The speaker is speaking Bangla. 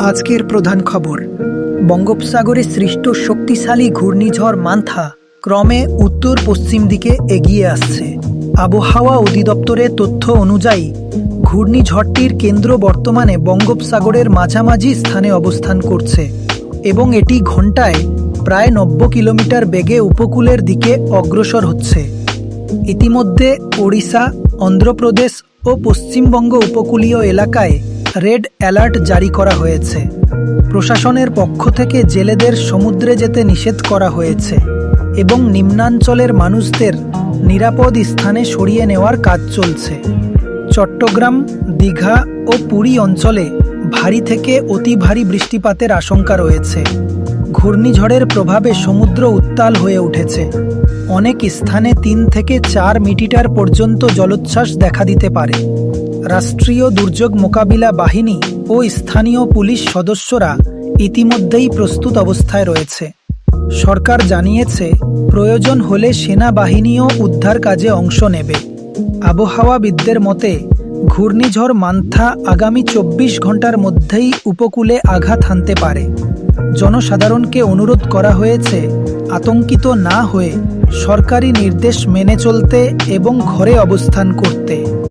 আজকের প্রধান খবর। বঙ্গোপসাগরে সৃষ্ট শক্তিশালী ঘূর্ণিঝড় মান্থা ক্রমে উত্তর পশ্চিম দিকে এগিয়ে আসছে। আবহাওয়া অধিদপ্তরের তথ্য অনুযায়ী, ঘূর্ণিঝড়টির কেন্দ্র বর্তমানে বঙ্গোপসাগরের মাঝামাঝি স্থানে অবস্থান করছে এবং এটি ঘন্টায় প্রায় নব্বই কিলোমিটার বেগে উপকূলের দিকে অগ্রসর হচ্ছে। ইতিমধ্যে ওড়িশা, অন্ধ্রপ্রদেশ ও পশ্চিমবঙ্গ উপকূলীয় এলাকায় রেড অ্যালার্ট জারি করা হয়েছে। প্রশাসনের পক্ষ থেকে জেলেদের সমুদ্রে যেতে নিষেধ করা হয়েছে এবং নিম্নাঞ্চলের মানুষদের নিরাপদ স্থানে সরিয়ে নেওয়ার কাজ চলছে। চট্টগ্রাম, দীঘা ও পুরী অঞ্চলে ভারী থেকে অতি ভারী বৃষ্টিপাতের আশঙ্কা রয়েছে। ঘূর্ণিঝড়ের প্রভাবে সমুদ্র উত্তাল হয়ে উঠেছে। অনেক স্থানে তিন থেকে চার মিটিটার পর্যন্ত জলোচ্ছ্বাস দেখা দিতে পারে। রাষ্ট্রীয় দুর্যোগ মোকাবিলা বাহিনী ও স্থানীয় পুলিশ সদস্যরা ইতিমধ্যেই প্রস্তুত অবস্থায় রয়েছে। সরকার জানিয়েছে, প্রয়োজন হলে সেনাবাহিনীও উদ্ধার কাজে অংশ নেবে। আবহাওয়াবিদদের মতে, ঘূর্ণিঝড় মান্থা আগামী চব্বিশ ঘণ্টার মধ্যেই উপকূলে আঘাত হানতে পারে। জনসাধারণকে অনুরোধ করা হয়েছে, আতঙ্কিত না হয়ে সরকারি নির্দেশ মেনে চলতে এবং ঘরে অবস্থান করতে।